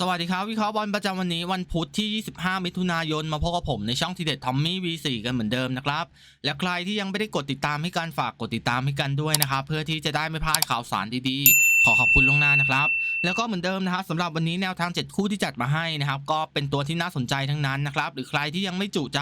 สวัสดีครับ วิเคราะห์บอลประจำวันนี้วันพุธที่ 25 มิถุนายน มาพบกับผมในช่องทีเด็ดทอมมี่ V4 กันเหมือนเดิมนะครับ และใครที่ยังไม่ได้กดติดตามให้การฝากกดติดตามให้กันด้วยนะครับ เพื่อที่จะได้ไม่พลาดข่าวสารดีๆ ขอขอบคุณล่วงหน้านะครับ แล้วก็เหมือนเดิมนะครับสำหรับวันนี้แนวทาง 7 คู่ที่จัดมาให้นะครับ ก็เป็นตัวที่น่าสนใจทั้งนั้นนะครับ หรือใครที่ยังไม่จุใจ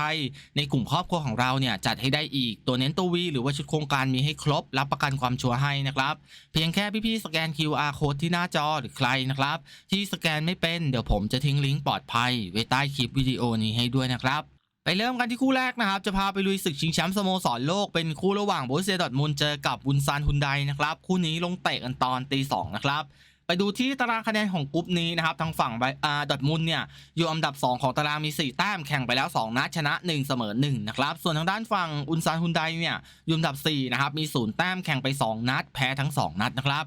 ในกลุ่มครอบครัวของเราเนี่ยจัดให้ได้อีก ตัวเน้นตัววีหรือว่าชุดโครงการมีให้ครบ รับประกันความชัวร์ให้นะครับ เพียงแค่พี่ๆสแกน QR code ที่หน้าจอหรือใครนะครับ ที่สแกนไม่เป็นเดี๋ยวผมจะทิ้งลิงก์ปลอดภัยไว้ใต้คลิปวิดีโอนี้ให้ด้วยนะครับ ไปเริ่มกันที่คู่แรกนะครับ จะพาไปลุยศึกชิงแชมป์สโมสรโลกเป็นคู่ระหว่างโบรเซียดอทมุนเจอกับบุนซานฮุนไดนะครับ คู่นี้ลงเตะกันตอนตีสองนะครับ ไปดูที่ตารางคะแนนของกลุ่มนี้นะครับทางฝั่งบอาดอทมุนเนี่ยอยู่อันดับ 2 ของตารางมี 4 แต้มแข่งไปแล้ว 2 นัดชนะ 1 เสมอ1นะครับส่วนทางด้านฝั่งอุนซานฮุนไดเนี่ยอยู่อันดับ4นะครับมี 0 แต้มแข่งไป 2 นัดแพ้ทั้ง 2 นัดนะครับ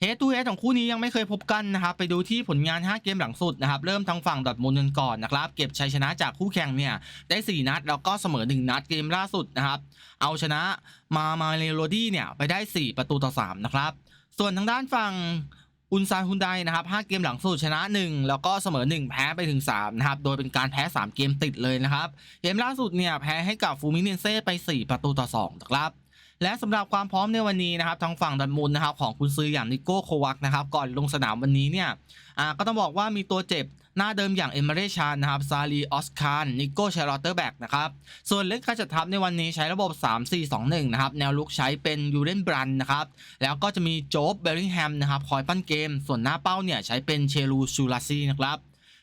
เฮดทูเฮดของคู่นี้ยังไม่เคยพบกันนะครับไปดูที่ผลงาน 5 เกมหลังสุดนะครับเริ่มทางฝั่งดอร์ทมุนกันก่อนนะครับเก็บชัยชนะจากคู่แข่งเนี่ยได้ 4 นัด แล้วก็เสมอ 1 นัดเกมล่าสุดนะครับเอาชนะมามาเลโรดี้เนี่ยไปได้ 4 ประตูต่อ 3 นะครับ ส่วนทางด้านฝั่งอุนซานฮุนไดนะครับ 5 เกมหลังสุดชนะ 1 แล้วก็เสมอ 1 แพ้ไปถึง 3 นะครับ โดยเป็นการแพ้ 3 เกมติดเลยนะครับ เกมล่าสุดเนี่ยแพ้ให้กับฟูมิเนเซ่ไป 4 ประตูต่อ2นะครับ และสำหรับความพร้อมในวันนี้นะครับทางฝั่งดันมุนนะครับของคุณซื้ออย่างนิโก้โควักนะครับก่อนลงสนามวันนี้เนี่ยอ่าก็ต้องบอกว่ามีตัวเจ็บหน้าเดิมอย่างเอเมเรชานนะครับซาลีออสคารนิโก้ชาร์ลอตเตอร์แบ็กนะครับส่วนเล่นการจัดทัพในวันนี้ใช้ระบบ 3-4-2-1 นะครับแนวลุกใช้เป็นยูเรนบรันนะครับแล้วก็จะมีโจ๊บเบลลิงแฮมนะครับคอยปั้นเกม ส่วนหน้าเป้าเนี่ยใช้เป็นเชลูชูลาซีนะครับ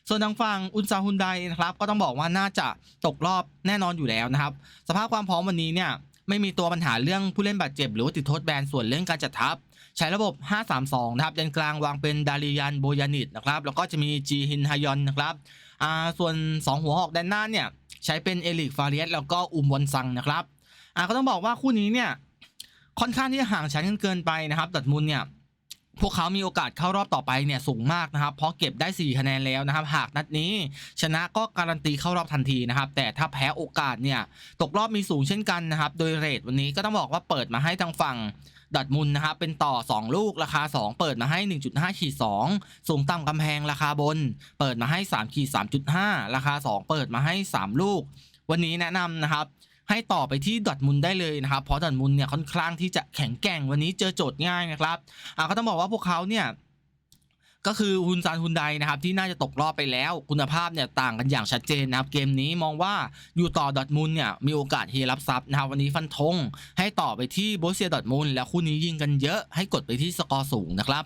ส่วนทางฝั่งอุนซาฮุนไดนะครับก็ต้องบอกว่าน่าจะตกรอบแน่นอนอยู่แล้วนะครับ สภาพความพร้อมวันนี้เนี่ย ไม่มีตัวปัญหาเรื่องผู้เล่นบาดเจ็บหรือว่าติดโทษแบนส่วนเรื่องการจัดทัพ ใช้ระบบ 5-3-2 นะครับแดนกลางวางเป็นดาริยันโบยานิดนะครับแล้วก็จะมีจีฮินฮยอนนะครับอ่าส่วน 2 หัวหอกด้านหน้าเนี่ยใช้เป็นเอลิกฟาเรียสแล้วก็อุมวอนซังนะครับอ่าก็ต้องบอกว่าคู่นี้เนี่ยค่อนข้างที่จะห่างชั้นกันเกินไปนะครับดัดมุนเนี่ย พวกเขามีโอกาสเข้ารอบต่อไปเนี่ยสูงมากนะครับ เพราะเก็บได้ 4 คะแนนแล้วนะครับ หากนัดนี้ ชนะก็การันตีเข้ารอบทันทีนะครับ แต่ถ้าแพ้โอกาสเนี่ยตกรอบมีสูงเช่นกันนะครับ โดยเรทวันนี้ก็ต้องบอกว่าเปิดมาให้ทางฝั่งดัดมุนนะครับเป็นต่อ 2 ลูกราคา 2 เปิดมาให้ 1.5ขีด2สูงต่ำกำแพงราคาบน เปิดมาให้3ขีด3.5 ราคา 2 เปิดมาให้ 3 ลูก วันนี้แนะนำนะครับ ให้ต่อไปที่ดอทมุนได้เลยนะครับ เพราะดอทมุนเนี่ยค่อนข้างที่จะแข็งแกร่งวันนี้เจอโจทย์ง่ายนะครับอ่าก็ต้องบอกว่าพวกเขาเนี่ยก็คือฮุนซานฮุนไดนะครับที่น่าจะตกรอบไปแล้วคุณภาพเนี่ยต่างกันอย่างชัดเจนนะครับเกมนี้มองว่าอยู่ต่อดอทมุนเนี่ยมีโอกาสเฮรับซับนะครับวันนี้ฟันธงให้ต่อไปที่โบเซียดอทมุนแล้วคู่นี้ยิงกันเยอะให้กดไปที่สกอร์สูงนะครับ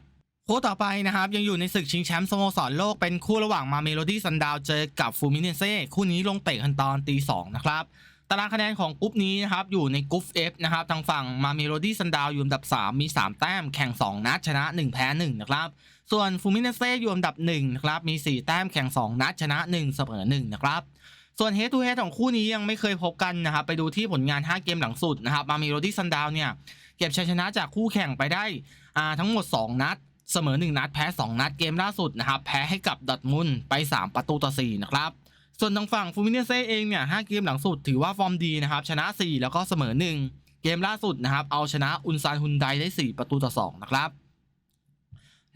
คู่ต่อไปนะครับยังอยู่ในศึกชิงแชมป์สโมสรโลกเป็นคู่ระหว่างมาเมโลดี้ซันดาวเจอกับฟูมิเนเซ่คู่นี้ลงเตะกันตอนตีสองนะครับ ตารางคะแนนของกรุ๊ปนี้นะครับอยู่ในกรุ๊ป F นะครับทางฝั่งมาเมโลดี้ซันดาวอยู่อันดับ 3 มี 3 แต้มแข่ง 2 นัดชนะ 1 แพ้ 1 นะครับ ส่วนฟูมิเนเซ่อยู่อันดับ1นะครับมี 4 แต้มแข่ง 2 นัดชนะ 1 เสมอ 1 นะครับส่วนเฮดทูเฮดของคู่นี้ยังไม่เคยพบกันนะครับไปดูที่ผลงาน 5 เกมหลังสุดนะครับมาเมโลดี้ซันดาวเนี่ยเก็บชัยชนะจากคู่แข่งไปได้ทั้งหมด 2 นัดเสมอ 1 นัดแพ้ 2 นัดเกมล่าสุดนะครับแพ้ให้กับดอทมุนไป 3 ประตูต่อ4นะครับ ส่วนทางฝั่งฟูมิเนเซ่เองเนี่ย5เกมหลังสุดถือว่าฟอร์มดีนะครับ ชนะ 4 แล้วก็เสมอ 1 เกมล่าสุดนะครับ เอาชนะอุนซานฮุนไดได้ 4 ประตูต่อ 2 นะครับ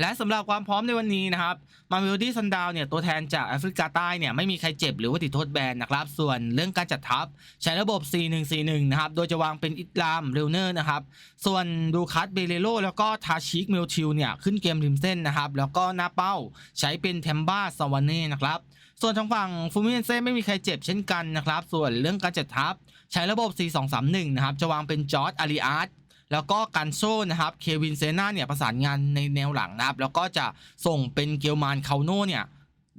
และสำหรับความพร้อมในวันนี้นะครับมาเมลดี้ซันดาวเนี่ยตัวแทนจากแอฟริกาใต้เนี่ยไม่มีใครเจ็บหรือว่าติดโทษแบนนะครับ ส่วนเรื่องการจัดทัพใช้ระบบ 4-1-4-1 นะครับ โดยจะวางเป็นอิสลามเรลเนอร์นะครับ ส่วนดูคัสเบเลโลแล้วก็ทาชิกเมลทิวเนี่ยขึ้นเกมริมเส้นนะครับแล้วก็หน้าเป้าใช้เป็นเทมบ้าสวานเน่นะครับ ส่วนทางฝั่งฟูมิเนเซ่ไม่มีใครเจ็บเช่นกันนะครับ ส่วนเรื่องการจัดทัพใช้ระบบ 4-2-3-1 นะครับ จะวางเป็นจอร์ดอาริอาร์ตแล้วก็กันโซนะครับ เควินเซนาเนี่ยประสานงานในแนวหลังนะครับ แล้วก็จะส่งเป็นเกลมานคาโนเนี่ย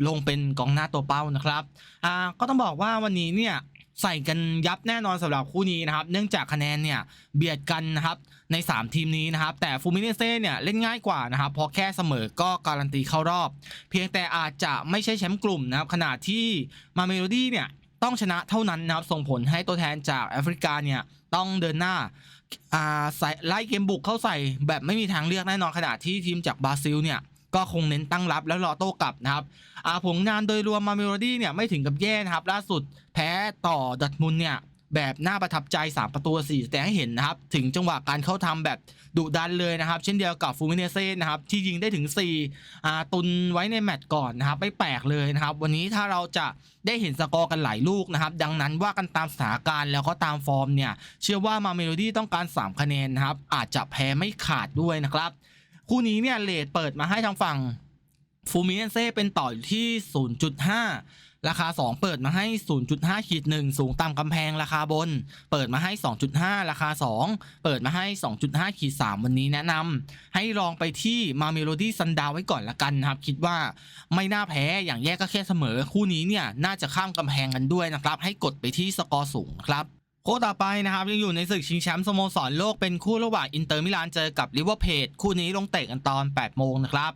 ลงเป็นกองหน้าตัวเป้านะครับ อ่า ก็ต้องบอกว่าวันนี้เนี่ย ใส่กันยับแน่นอนสำหรับคู่นี้นะครับ เนื่องจากคะแนนเนี่ยเบียดกันนะครับใน 3 ทีมนี้นะครับ แต่ฟูมิเนเซ่เนี่ยเล่นง่ายกว่านะครับเพราะแค่เสมอก็การันตีเข้ารอบ เพียงแต่อาจจะไม่ใช่แชมป์กลุ่มนะครับขณะที่มาเมโลดี้เนี่ยต้องชนะเท่านั้นนะครับส่งผลให้ตัวแทนจากแอฟริกาเนี่ยต้องเดินหน้าอ่าไล่เกมบุกเข้าใส่แบบไม่มีทางเลือกแน่นอนขณะที่ทีมจากบราซิลเนี่ย ก็คงเน้นตั้งรับแล้วรอโต้กลับนะครับอ่าผลงานโดยรวมมาเมโลดี้เนี่ยไม่ถึงกับแย่นะครับล่าสุดแพ้ต่อดัตมุนเนี่ยแบบน่าประทับใจ 3 ประตู4แสดงให้เห็นนะครับ ถึงจังหวะการเข้าทำแบบดุดันเลยนะครับ เช่นเดียวกับฟูมิเนเซ่นะครับ ที่ยิงได้ถึง4อ่าตุนไว้ในแมตช์ก่อนนะครับ ไม่แปลกเลยนะครับ วันนี้ถ้าเราจะได้เห็นสกอร์กันหลายลูกนะครับ ดังนั้นว่ากันตามสถานการณ์แล้วก็ตามฟอร์มเนี่ย เชื่อว่ามาเมโลดี้ต้องการ 3 คะแนนนะครับ อาจจะแพ้ไม่ขาดด้วยนะครับ คู่นี้เนี่ยเลทเปิดมาให้ทางฝั่งฟูมิเนเซ่เป็นต่ออยู่ที่ 0.5 ราคา 2 เปิดมาให้ 0.5ขีด1สูงตามกำแพงราคาบน เปิดมาให้ 2.5 ราคา 2 เปิดมาให้ 2.5ขีด3วันนี้แนะนำให้ลองไปที่มาเมโลดี้ซันดาวไว้ก่อนละกันนะครับ คิดว่าไม่น่าแพ้อย่างแยกก็แค่เสมอ คู่นี้เนี่ยน่าจะข้ามกำแพงกันด้วยนะครับ ให้กดไปที่สกอร์สูงครับ ค้ต่อไปนะครับยังอยู่ในศึกชิงแชมป์สโมสรโลกเป็นคู่ระหว่างอินเตอร์มิลานเจอกับลิเวอร์เพจคู่นี้ลงเตะกันตอน 8 โมงนะครับ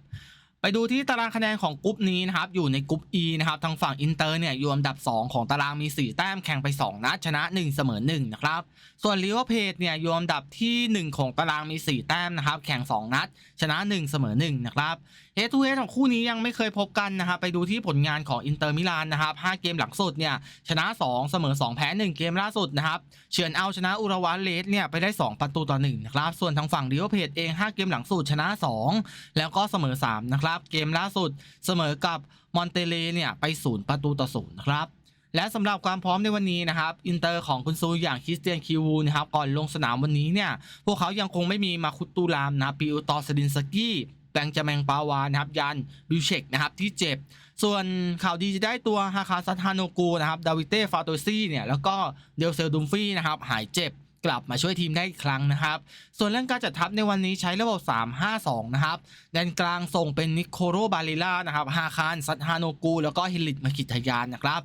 ไปดูที่ตารางคะแนนของกรุ๊ปนี้นะครับอยู่ในกรุ๊ป E นะครับทางฝั่งอินเตอร์เนี่ยอยู่อันดับ 2 ของตารางมี 4 แต้มแข่งไป 2 นัดชนะ 1 เสมอ1นะครับส่วนลิเวอร์เพจเนี่ยอยู่อันดับที่ 1 ของตารางมี 4 แต้มนะครับแข่ง 2 นัด ชนะ 1 เสมอ1นะครับ เฮทูเฮของคู่นี้ยังไม่เคยพบกันนะครับไปดูที่ผลงานของอินเตอร์มิลานนะครับ5เกมหลังสุดเนี่ยชนะ 2 เสมอ 2 แพ้ 1 เกมล่าสุดนะครับเฉือนเอาชนะอุรวาเลสเนี่ยไปได้ 2 ประตูต่อ1นะครับส่วนทางฝั่งลิเวอร์เพจเอง 5 เกมหลังสุดชนะ 2 แล้วก็เสมอ 3 นะครับ เกมล่าสุดเสมอกับมอนเตเลเนี่ยไป 0 ประตูต่อ0นะครับและสำหรับความพร้อมในวันนี้นะครับ อินเตอร์ของคุณซูอย่างคริสเตียนคิวูนะครับก่อนลงสนามวันนี้เนี่ยพวกเขายังคงไม่มีมาคุตตูรามนะปิอุตอสดินสกี้ แปงจาแมงปาวานะครับยันบิวเชกนะครับที่เจ็บ ส่วนข่าวดีจะได้ตัวฮาคาซัตฮาโนกูนะครับดาวิเต้ฟาโตซี่เนี่ยแล้วก็เดลเซลดุมฟี่นะครับหายเจ็บกลับมาช่วยทีมได้อีกครั้งนะครับ ส่วนเรื่องการจัดทัพในวันนี้ใช้ระบบ 3-5-2 นะครับแดนกลางส่งเป็นนิโคโรบาลิล่านะครับ ฮาคารซัตฮาโนกู แล้วก็ฮิลิตมากิทยานนะครับ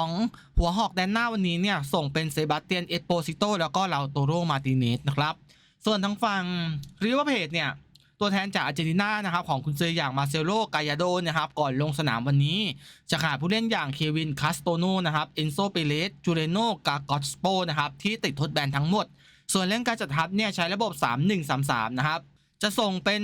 2 หัวหอกแดนหน้าวันนี้เนี่ย ส่งเป็นเซบาสเตียนเอสโปซิโตแล้วก็ลาโตโรมาติเนสนะครับ ส่วนทางฝั่งริวเพจเนี่ย ตัวแทนจากอาร์เจนตินานะครับของคุณเซออย่างมาเซโลกายาโดนะครับก่อนลงสนามวันนี้ จะขาดผู้เล่นอย่างเควินคาสโตโนนะครับเอนโซเปเลสจูเรโนกากอสโปนะครับที่ติดทดแบนทั้งหมด ส่วนเรื่องการจัดทัพเนี่ยใช้ระบบ 3-1-3-3 นะครับจะส่งเป็น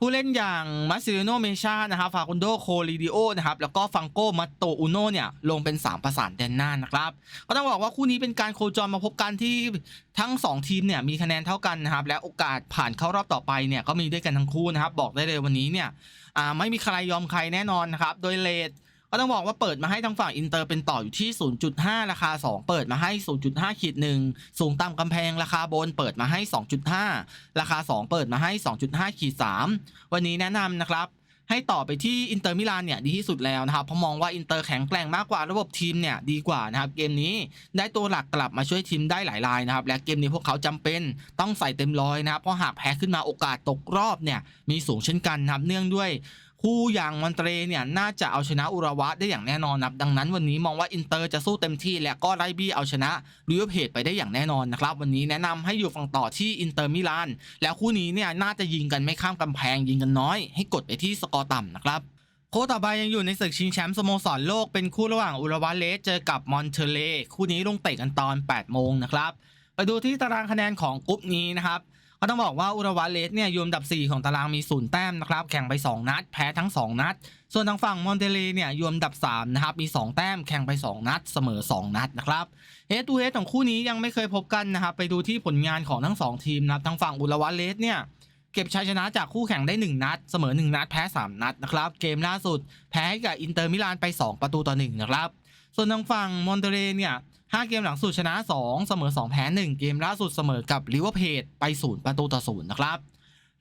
ผู้เล่นอย่างมาซิลิโนเมชานะครับฟาคุนโดโคลิดิโอนะครับแล้วก็ฟังโกมาโตอุโนเนี่ยลงเป็น 3 ประสานแดนหน้านะครับก็ต้องบอกว่าคู่นี้เป็นการโคจรมาพบกันที่ทั้ง 2 ทีมเนี่ยมีคะแนนเท่ากันนะครับและโอกาสผ่านเข้ารอบต่อไปเนี่ยก็มีด้วยกันทั้งคู่นะครับบอกได้เลยวันนี้เนี่ยอ่าไม่มีใครยอมใครแน่นอนนะครับโดยเลท ก็ต้องบอกว่าเปิดมาให้ทางฝั่งอินเตอร์เป็นต่ออยู่ที่ 0.5 ราคา 2 เปิดมาให้ 0.5ขีด1สูงตามกำแพงราคาบนเปิดมาให้ 2.5 ราคา 2 เปิดมาให้ 2.5ขีด3วันนี้แนะนำนะครับให้ต่อไปที่อินเตอร์มิลานเนี่ยดีที่สุดแล้วนะครับเพราะมองว่าอินเตอร์แข็งแกร่งมากกว่าระบบทีมเนี่ยดีกว่านะครับเกมนี้ได้ตัวหลักกลับมาช่วยทีมได้หลายรายนะครับและเกมนี้พวกเขาจำเป็นต้องใส่เต็มร้อยนะครับเพราะหากแพ้ขึ้นมาโอกาสตกรอบเนี่ยมีสูงเช่นกันนะครับเนื่องด้วย คู่อย่างมอนเตเรเนี่ยน่าจะเอาชนะอุระวะได้อย่างแน่นอนนับดังนั้นวันนี้มองว่าอินเตอร์จะสู้เต็มที่ และก็ไล่บี้เอาชนะริเวอร์เพจไปได้อย่างแน่นอนนะครับวันนี้แนะนำให้อยู่ฝั่งต่อที่อินเตอร์มิลานแล้วคู่นี้เนี่ยน่าจะยิงกันไม่ข้ามกำแพงยิงกันน้อย ให้กดไปที่สกอร์ต่ำนะครับโค้ต่อไปยังอยู่ในศึกชิงแชมป์สโมสรโลกเป็นคู่ระหว่างอุระวะเลสเจอกับมอนเทเลคู่นี้ลงเตะกันตอน 8 โมงนะครับ ไปดูที่ตารางคะแนนของกรุ๊ปนี้นะครับ ก็ต้องบอกว่าอุรวาเลสเนี่ยอยู่อันดับ 4 ของตารางมีศูนย์แต้มนะครับแข่งไป 2 นัด แพ้ทั้ง 2 นัด ส่วนทางฝั่งมอนเตเลเนี่ยอยู่อันดับ3นะครับมี 2 แต้มแข่งไป 2 นัด เสมอ 2 นัดนะครับเฮตูเฮดของคู่นี้ยังไม่เคยพบกันนะครับไปดูที่ผลงานของทั้ง 2 ทีมนะครับทางฝั่งอุรวาเลสเนี่ยเก็บชัยชนะจากคู่แข่งได้ 1 นัด เสมอ 1 นัดแพ้ 3 นัดนะครับเกมล่าสุด แพ้กับอินเตอร์มิลานไป 2 ประตูต่อ1นะครับส่วนทางฝั่งมอนเตเลเนี่ย 5 เกมหลังสุดชนะ 2 เสมอ 2 แพ้ 1 เกมล่าสุดเสมอกับลิเวอร์เพจไป 0 ประตูต่อ 0 นะครับ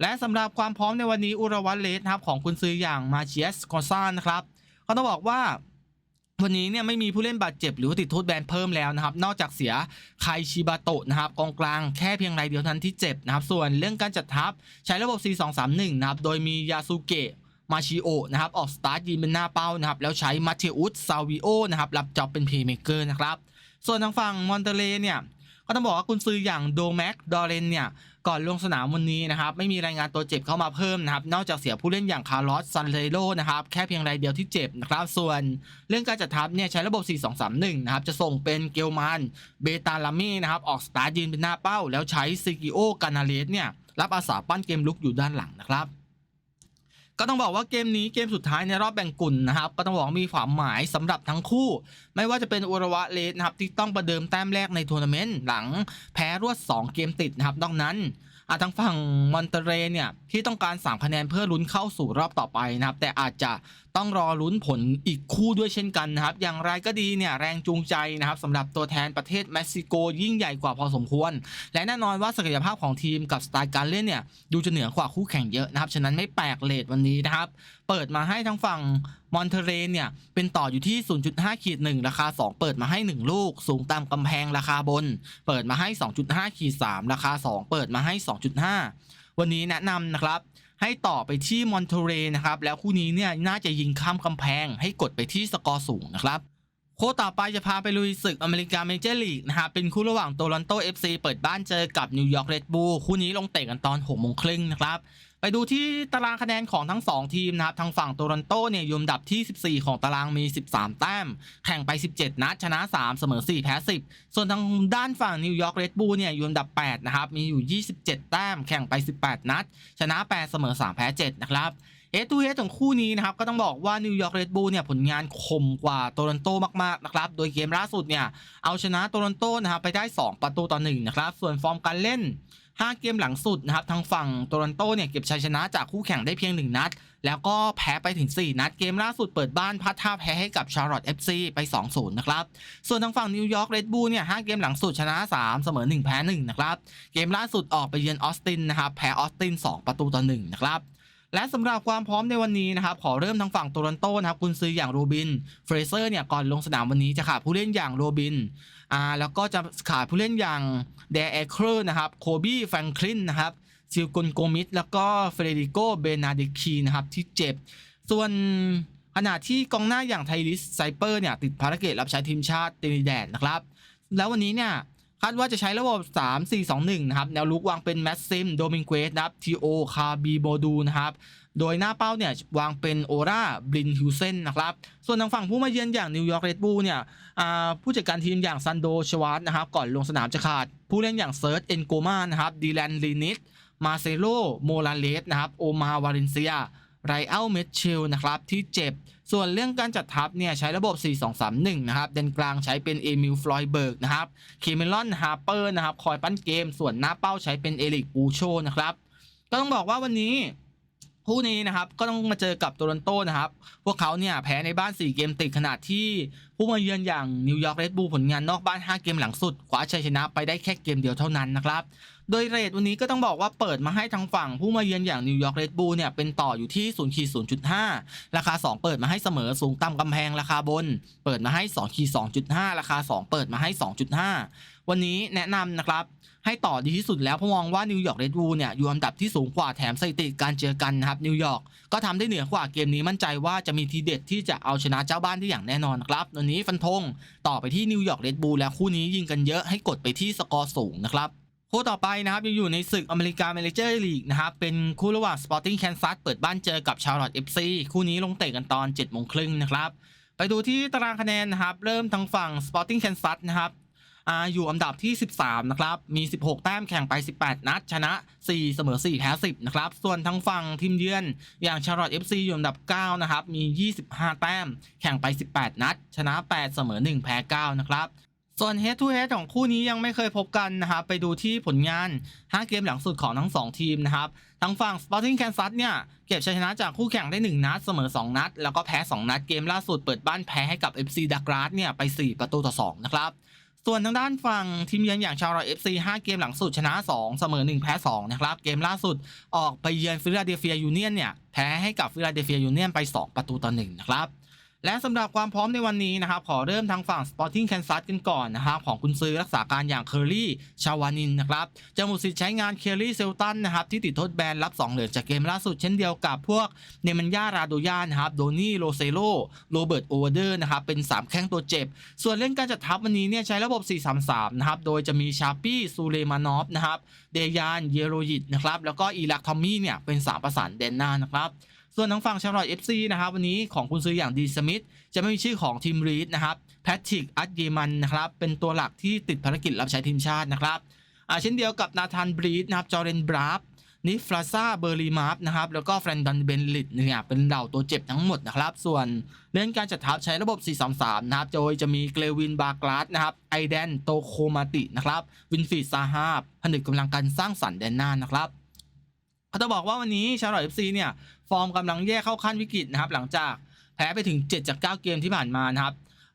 และสำหรับความพร้อมในวันนี้อุรวัตเลสครับของคุณซื้ออย่างมาเชียสกอนซานนะครับก็ต้องบอกว่าวันนี้เนี่ยไม่มีผู้เล่นบาดเจ็บหรือติดโทษแบนเพิ่มแล้วนะครับ นอกจากเสียไคชิบาโตะนะครับกองกลางแค่เพียงรายเดียวเท่านั้นที่เจ็บนะครับ ส่วนเรื่องการจัดทัพใช้ระบบ 4-2-3-1 นะครับ โดยมียาสุเกะมาชิโอนะครับ ออกสตาร์ทยืนเป็นหน้าเป้านะครับ แล้วใช้มาเทอุสซาวิโอนะครับ รับจ็อบเป็นเพย์เมเกอร์นะครับ ส่วนทางฝั่งมอนเตเลเนี่ยก็ต้องบอกว่าคุณซื้ออย่างโดแม็กดอเรนเนี่ยก่อนลงสนามวันนี้นะครับไม่มีรายงานตัวเจ็บเข้ามาเพิ่มนะครับนอกจากเสียผู้เล่นอย่างคาร์ลอสซันเลโรนะครับแค่เพียงรายเดียวที่เจ็บนะครับส่วนเรื่องการจัดทัพเนี่ยใช้ระบบ 4-2-3-1 นะครับจะส่งเป็นเกลมานเบตาลามีนะครับออกสตาร์ยืนเป็นหน้าเป้า แล้วใช้ซิกิโอ กานาเลสเนี่ยรับอาสาปั้นเกมลุกอยู่ด้านหลังนะครับ ก็ต้องบอกว่าเกมนี้เกมสุดท้ายในรอบแบ่งกลุ่มนะครับก็ต้องบอกว่ามีความหมายสำหรับทั้งคู่ ไม่ว่าจะเป็นอุระวะเลสนะครับที่ต้องประเดิมแต้มแรกในทัวร์นาเมนต์หลังแพ้รวด 2 เกมติดนะครับดังนั้นอาทางฝั่งมอนเตเรเนี่ยที่ต้องการ 3 คะแนนเพื่อลุ้นเข้าสู่รอบต่อไปนะครับแต่อาจจะ ต้องรอลุ้นผลอีกคู่ด้วยเช่นกันนะครับ อย่างไรก็ดีเนี่ยแรงจูงใจนะครับสำหรับตัวแทนประเทศเม็กซิโกยิ่งใหญ่กว่าพอสมควร และแน่นอนว่าศักยภาพของทีมกับสไตล์การเล่นเนี่ยดูจะเหนือกว่าคู่แข่งเยอะนะครับ ฉะนั้นไม่แปลกเลทวันนี้นะครับ เปิดมาให้ทั้งฝั่งมอนเทเรเนี่ยเป็นต่ออยู่ที่ 0.5ขีด1ราคา 2 เปิดมาให้ 1 ลูก สูงตามกำแพงราคาบน เปิดมาให้ 2.5ขีด3ราคา 2 เปิดมาให้ 2.5 วันนี้แนะนำนะครับ ให้ต่อไปที่มอนเทเรนะครับ แล้วคู่นี้เนี่ยน่าจะยิงข้ามกำแพง ให้กดไปที่สกอร์สูงนะครับโค้ต่อไปจะพาไปลุยศึกอเมริกาเมเจอร์ลีกนะครับเป็นคู่ระหว่างโตลอนโต FC เปิดบ้านเจอกับนิวยอร์กเรดบูลคู่นี้ลงเตะกันตอน6โมงครึ่งนะครับ ไปดูที่ตารางคะแนนของทั้ง 2 ทีมนะครับทางฝั่งโตลอนโตเนี่ยอยู่อันดับที่ 14 ของตารางมี 13 แต้ม แข่งไป 17 นัดชนะ 3 เสมอ 4 แพ้ 10 ส่วนทางด้านฝั่งนิวยอร์กเรดบูลเนี่ยอยู่อันดับ 8 นะครับ มีอยู่ 27 แต้ม แข่งไป 18 นัด ชนะ 8 เสมอ 3 แพ้ 7 นะครับเอทูเอของคู่นี้นะครับก็ต้องบอกว่านิวยอร์กเรดบูลเนี่ยผลงานคมกว่าโตลอนโตมากๆนะครับโดยเกมล่าสุดเนี่ยเอาชนะโตลอนโตนะครับไปได้ 2 ประตูต่อ1นะครับส่วนฟอร์มการเล่น 5 เกมหลังสุดนะครับทางฝั่งโตลอนโตเนี่ยเก็บชัยชนะจากคู่แข่งได้เพียง 1 นัด แล้วก็แพ้ไปถึง 4 นัด เกมล่าสุดเปิดบ้านพัดท่าแพ้ให้กับชาร์ลอตเอฟซีไป 2-0 นะครับ ส่วนทางฝั่งนิวยอร์กเรดบูลเนี่ย5เกมหลังสุดชนะ 3 เสมอ 1 แพ้ 1 นะครับ เกมล่าสุดออกไปเยือนออสตินนะครับแพ้ออสติน 2 ประตูต่อ1นะครับ และสำหรับความพร้อมในวันนี้นะครับขอเริ่มทางฝั่งโตลอนโตนะครับกุนซืออย่างโรบินเฟรเซอร์เนี่ยก่อนลงสนามวันนี้จะขาดผู้เล่นอย่างโรบินอ่าแล้วก็จะขาดผู้เล่นอย่างเดเอเคอร์นะครับโคบี้แฟรงคลินนะครับซิลกุนโกมิสแล้วก็เฟเดริโกเบนาเดคีนะครับที่เจ็บ ส่วนขณะที่กองหน้าอย่างไทริสไซเปอร์เนี่ยติดภารกิจรับใช้ทีมชาติตินิแดดนะครับ แล้ววันนี้เนี่ย คาดว่าจะใช้ระบบ 3 4 2 1 นะครับ แนวลุกวางเป็นแมสซิม โดมิงเกสนะครับทีโอ คาบีโบดูนะครับ โดยหน้าเป้าเนี่ยวางเป็นโอราบรินฮิวเซนนะครับ ส่วนทางฝั่งผู้มาเยือนอย่างนิวยอร์กเรดบูลเนี่ยผู้จัดการทีมอย่างซันโดชวาร์ตนะครับ ก่อนลงสนามจะขาด ผู้เล่นอย่างเซิร์ชเอนโกมานะครับดีแลนลีนิสมาเซโลโมลาเลสนะครับ โอมาวาเลนเซียไรอัลเมชเชลนะครับที่เจ็บ ส่วนเรื่องการจัดทัพเนี่ยใช้ระบบ 4-2-3-1 นะครับเดนกลางใช้เป็นเอมิลฟลอยเบิร์กนะครับเคเมลอนฮาร์เปอร์นะครับคอยปั้นเกม ส่วนหน้าเป้าใช้เป็นเอลิกปูโชนะครับก็ต้องบอกว่าวันนี้ คู่นี้นะครับก็ต้องมาเจอกับโตลอนโตนะครับ พวกเขาเนี่ยแพ้ในบ้าน 4 เกมติดขนาดที่ผู้มาเยือนอย่างนิวยอร์กเรดบูลผลงานนอกบ้าน 5 เกมหลังสุดคว้าชัยชนะไปได้แค่เกมเดียวเท่านั้นนะครับ โดยเรทวันนี้ก็ต้องบอกว่าเปิดมาให้ทางฝั่งผู้มาเยือนอย่างนิวยอร์กเรดบูลเนี่ยเป็นต่ออยู่ที่0ขีด0.5ราคา 2 เปิดมาให้เสมอสูงต่ำกำแพงราคาบน เปิดมาให้2ขีด2.5ราคา 2 เปิดมาให้ 2.5 วันนี้แนะนำนะครับ ให้ต่อดีที่สุดแล้วเพราะมองว่านิวยอร์กเรดบูลเนี่ยอยู่อันดับที่สูงกว่าแถมสถิติการเจอกันนะครับนิวยอร์กก็ทำได้เหนือกว่าเกมนี้มั่นใจว่าจะมีทีเด็ดที่จะเอาชนะเจ้าบ้านได้อย่างแน่นอนครับวันนี้ฟันธงต่อไปที่นิวยอร์กเรดบูลแล้วคู่นี้ยิงกันเยอะให้กดไปที่สกอร์สูงนะครับคู่ต่อไปนะครับยังอยู่ในศึกอเมริกาเมเจอร์ลีกนะครับเป็นคู่ระหว่าง Sporting Kansas เปิดบ้านเจอกับชาร์ลอตเอฟซีคู่นี้ลงเตะกันตอน7โมงครึ่งนะครับไปดูที่ตารางคะแนนนะครับเริ่มทางฝั่ง Sporting Kansas นะครับ อาอยู่อันดับที่ 13 นะครับ มี 16 แต้มแข่งไป 18 นัด ชนะ 4 เสมอ 4 แพ้ 10 นะครับ ส่วนทางฝั่งทีมเยือน อย่างชาร์ลอต FC อยู่อันดับ 9 นะครับ มี 25 แต้ม แข่งไป 18 นัด ชนะ 8 เสมอ 1 แพ้ 9 นะครับส่วน head to head ของคู่นี้ยังไม่เคยพบกันนะครับ ไปดูที่ผลงาน 5 เกมหลังสุดของทั้ง 2 ทีมนะครับ ทางฝั่ง Sporting Kansas เนี่ย เก็บชัยชนะจากคู่แข่งได้ 1 นัด เสมอ 2 นัด แล้วก็แพ้ 2 นัด เกมล่าสุดเปิดบ้านแพ้ให้กับ FC d a g r a s เนี่ย ไป 4 ประตูต่อ 2 นะครับ ส่วนทางด้านฝั่งทีมเยือนอย่างชาวรอย FC 5เกมหลังสุดชนะ 2 เสมอ 1 แพ้2นะครับเกมล่าสุดออกไปเยือนฟิลาเดลเฟียยูเนียนเนี่ยแพ้ให้กับฟิลาเดลเฟียยูเนียนไป 2 ประตูต่อ1นะครับ และสำหรับความพร้อมในวันนี้นะครับขอเริ่มทางฝั่ง Sporting Kansas กันก่อนนะครับของคุณซื้อรักษาการอย่างเคอรี่ชาวานินนะครับจะหมดสิทธิ์ใช้งานเคลลี่เซลตันนะครับที่ติดโทษแบนรับ 2 เหลืองจากเกมล่าสุดเช่นเดียวกับพวกเนมันยาราโดยานะครับโดนี่โรเซโลโรเบิร์ตโอเวอร์เดอร์นะครับเป็น 3 แข้งตัวเจ็บ ส่วนเรื่องการจัดทัพวันนี้เนี่ยใช้ระบบ 4-3-3 นะครับโดยจะมีชาปี้ซูเลมานอฟนะครับเดยานเยโรยิตนะครับแล้วก็อีลักทอมมี่เนี่ยเป็นสามประสานแดนหน้านะครับ ส่วนทางฝั่งชาร์ลอตเอฟซีนะครับวันนี้ของคุณซื้ออย่างดีสมิธจะไม่มีชื่อของทีมรีดนะครับแพทริกอัตเยมันนะครับเป็นตัวหลักที่ติดภารกิจรับใช้ทีมชาตินะครับอ่าเช่นเดียวกับนาธานบรีดนะครับจอร์เรนบราฟนิฟราซาเบอร์ลีมาร์ฟนะครับแล้วก็แฟรนดอนเบนลิตเนี่ยเป็นเหล่าตัวเจ็บทั้งหมดนะครับ ส่วนเรื่องการจัดทัพใช้ระบบ 433 นะครับ โดยจะมีเกลวินบากลาสนะครับไอแดนโตโคมาตินะครับวินฟีซาฮาบผนึกกำลังการสร้างสรรค์แดนหน้านะครับ เขาจะบอกว่าวันนี้ชาร์ลอตเอฟซีเนี่ยฟอร์มกำลังแย่เข้าขั้นวิกฤตนะครับหลังจากแพ้ไปถึง 7 จาก 9 เกมที่ผ่านมานะครับ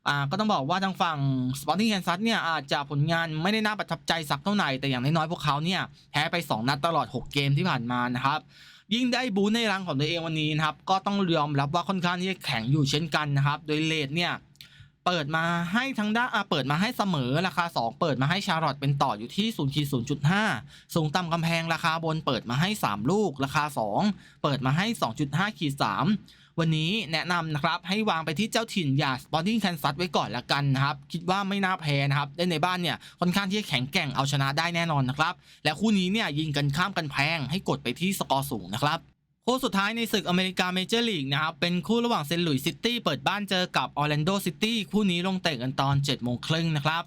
อ่าก็ต้องบอกว่าทางฝั่ง Sporting Kansas เนี่ยอาจจะผลงานไม่ได้น่าประทับใจสักเท่าไหร่แต่อย่างน้อยๆพวกเขาเนี่ยแพ้ไป 2 นัดตลอด 6 เกมที่ผ่านมานะครับยิ่งได้บูในรังของตัวเองวันนี้นะครับก็ต้องยอมรับว่าค่อนข้างที่จะแข็งอยู่เช่นกันนะครับโดยเลดเนี่ย เปิดมาให้ทางด้านอาเปิดมาให้เสมอราคา 2 เปิดมาให้ชาร์ลอตเป็นต่ออยู่ที่0ขีด0.5สูงต่ำกำแพงราคาบนเปิดมาให้ 3 ลูกราคา 2 เปิดมาให้ 2.5ขีด3วันนี้แนะนำนะครับให้วางไปที่เจ้าถิ่นอย่าง Sporting Kansas ไว้ก่อนละกันนะครับ คิดว่าไม่น่าแพ้นะครับได้ในบ้านเนี่ยค่อนข้างที่จะแข็งแกร่งเอาชนะได้แน่นอนนะครับ และคู่นี้เนี่ยยิงกันข้ามกันแพงให้กดไปที่สกอร์สูงนะครับ คู่สุดท้ายในศึกอเมริกาเมเจอร์ลีกนะครับ เป็นคู่ระหว่างเซนต์หลุยส์ซิตี้เปิดบ้านเจอกับออร์แลนโดซิตี้คู่นี้ลงเตะกันตอน7โมงครึ่งนะครับ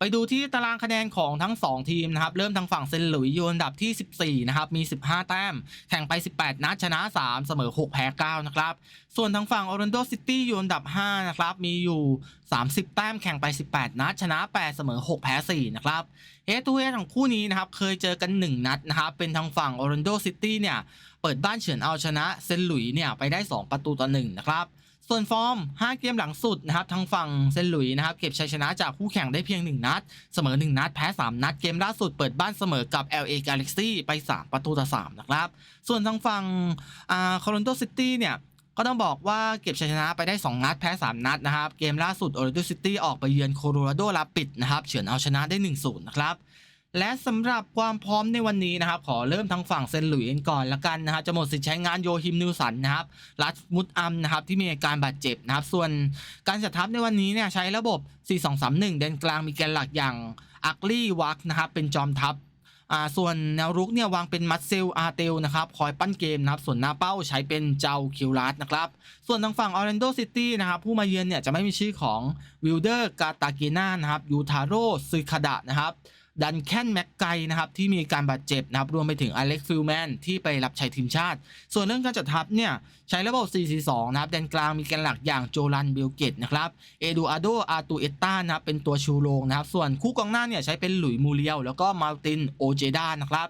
ไปดูที่ตารางคะแนนของทั้ง 2 ทีมนะครับ เริ่มทางฝั่งเซนหลุยส์อยู่อันดับที่ 14 นะครับ มี 15 แต้ม แข่งไป 18 นัดชนะ 3 เสมอ 6 แพ้ 9 นะครับ ส่วนทางฝั่งออร์แลนโดซิตี้อยู่อันดับ 5 นะครับ มีอยู่ 30 แต้ม แข่งไป 18 นัดชนะ 8 เสมอ 6 แพ้ 4 นะครับเอทูเอของคู่นี้นะครับ เคยเจอกัน 1 นัดนะครับ เป็นทางฝั่งออร์แลนโดซิตี้เนี่ย เปิดบ้านเฉือนเอาชนะเซนหลุยส์เนี่ยไปได้ 2 ประตูต่อ1นะครับ ส่วนฟอร์ม 5 เกมหลังสุดนะครับทางฝั่งเซนหลุยส์นะครับเก็บชัยชนะจากคู่แข่งได้เพียง 1 นัด เสมอ 1 นัด แพ้ 3 นัด เกมล่าสุดเปิดบ้านเสมอกับ LA Galaxy ไป 3 ประตูต่อ 3 นะครับ ส่วนทางฝั่งอ่าคอร์ n นโดซิตี้เนี่ยก็ต้องบอกว่าเก็บชัยชนะไปได้ 2 นัด แพ้ 3 นัดนะครับ เกมล่าสุด Orlando City ออกไปเยือนโคโลราโดลาปิดนะครับเฉือนเอาชนะได้1-0นะครับ และสำหรับความพร้อมในวันนี้นะครับขอเริ่มทางฝั่งเซนหลุยส์ก่อนละกันนะครับจะหมดสิทธิ์ใช้งานโยฮิมนิวสันนะครับรัสมุดอัมนะครับที่มีอาการบาดเจ็บนะครับส่วนการจัดทัพในวันนี้เนี่ยใช้ระบบ 4-2-3-1 เดนกลางมีแกนหลักอย่างอักลี่วักนะครับเป็นจอมทัพอ่าส่วนแนวรุกเนี่ยวางเป็นมัตเซลอาร์เตลนะครับคอยปั้นเกมนะครับส่วนหน้าเป้าใช้เป็นเจ้าคิวรัสนะครับส่วนทางฝั่งออร์แลนโดซิตี้นะครับผู้มาเยือนเนี่ยจะไม่มีชื่อของวิลเดอร์กาตาเกนานะครับยูทาโร่ซึคาดะนะครับ ดันแคนแม็กไกนะครับที่มีการบาดเจ็บนะครับรวมไปถึงอเล็กฟิลแมนที่ไปรับใช้ทีมชาติ ส่วนเรื่องการจัดทัพเนี่ยใช้ระบบ 4-4-2 นะครับแดนกลางมีแกนหลักอย่างโจลันเบลเกตนะครับเอดูอาโดอาตูเอตตานะครับเป็นตัวชูโรงนะครับส่วนคู่กองหน้าเนี่ยใช้เป็นหลุยมูเรียลแล้วก็มาร์ตินโอเจดานะครับ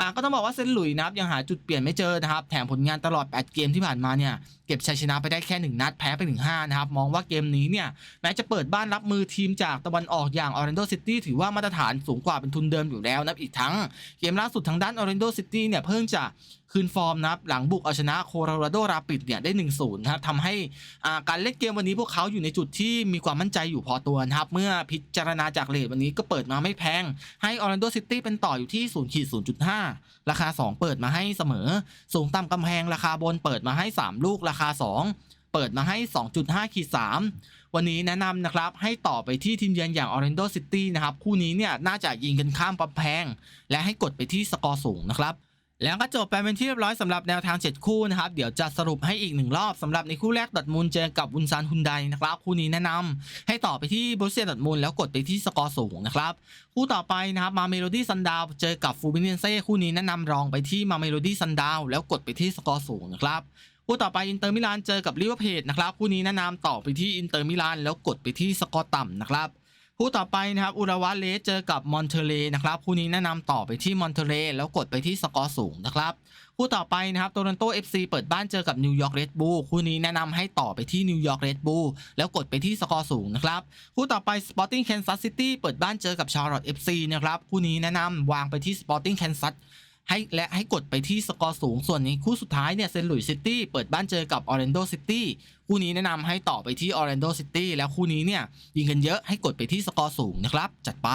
อ่าก็ต้องบอกว่าเซนหลุยนะครับยังหาจุดเปลี่ยนไม่เจอนะครับ แถมผลงานตลอด 8 เกมที่ผ่านมาเนี่ยเก็บชัยชนะไปได้แค่ 1 นัดแพ้ไปถึง5นะครับ มองว่าเกมนี้เนี่ยแม้จะเปิดบ้านรับมือทีมจากตะวันออกอย่างออร์แลนโดซิตี้ถือว่ามาตรฐานสูงกว่าเป็นทุนเดิมอยู่แล้วนะอีกทั้ง เกมล่าสุดทางด้านออร์แลนโดซิตี้เนี่ยเพิ่งจะคืนฟอร์มนะครับหลังบุกเอาชนะโคโลราโดราปิดเนี่ยได้1-0นะครับทำให้อ่าการเล่นเกมวันนี้พวกเขาอยู่ในจุดที่มีความมั่นใจอยู่พอตัวนะครับเมื่อพิจารณาจากเลทวันนี้ก็เปิดมาไม่แพง ให้ออร์แลนโดซิตี้เป็นต่ออยู่ที่0ขีด0.5ราคา 2 เปิดมาให้เสมอ สูงต่ำกำแพงราคาบนเปิดมาให้ 3 ลูกราคา 2เปิดมาให้ 2.5ขีด3วันนี้แนะนำนะครับ ให้ต่อไปที่ทีมเยือนอย่าง Orlando City นะครับ คู่นี้เนี่ยน่าจะยิงกันข้ามกำแพง และให้กดไปที่สกอร์สูงนะครับ แล้วก็จบไปเป็นที่เรียบร้อยสำหรับแนวทาง 7 คู่นะครับ เดี๋ยวจะสรุปให้อีกหนึ่งรอบสำหรับในคู่แรกดอทมูลเจอกับวุนซานฮุนไดนะครับ คู่นี้แนะนำให้ต่อไปที่บรูเซียดอทมูลแล้วกดไปที่สกอร์สูงนะครับ คู่ต่อไปนะครับมาเมโลดี้ซันดาวเจอกับฟูมิเนเซ่คู่นี้แนะนำรองไปที่มาเมโลดี้ซันดาวแล้วกดไปที่สกอร์สูงนะครับคู่ต่อไปอินเตอร์มิลานเจอกับลิเวอร์พูลนะครับคู่นี้แนะนำต่อไปที่อินเตอร์มิลานแล้วกดไปที่สกอร์ต่ำนะครับ คู่ต่อไปนะครับอุระวะเลสเจอกับมอนเทเลนะครับคู่นี้แนะนำต่อไปที่มอนเทเลแล้วกดไปที่สกอร์สูงนะครับคู่ต่อไปนะครับโตลอนโต FC เปิดบ้านเจอกับนิวยอร์กเรดบูลคู่นี้แนะนำให้ต่อไปที่นิวยอร์กเรดบูลแล้วกดไปที่สกอร์สูงนะครับคู่ต่อไปสปอร์ติ้งแคนซัสซิตี้เปิดบ้านเจอกับชาร์ลอตต์เอฟซีนะครับคู่นี้แนะนำวางไปที่สปอร์ติ้งแคนซัส ให้และให้กดไปที่สกอร์สูง ส่วนนี้คู่สุดท้ายเนี่ยเซนต์หลุยส์ซิตี้เปิดบ้านเจอกับออร์แลนโดซิตี้คู่นี้แนะนำให้ต่อไปที่ออร์แลนโดซิตี้แล้วคู่นี้เนี่ยยิงกันเยอะให้กดไปที่สกอร์สูงนะครับ จัดไป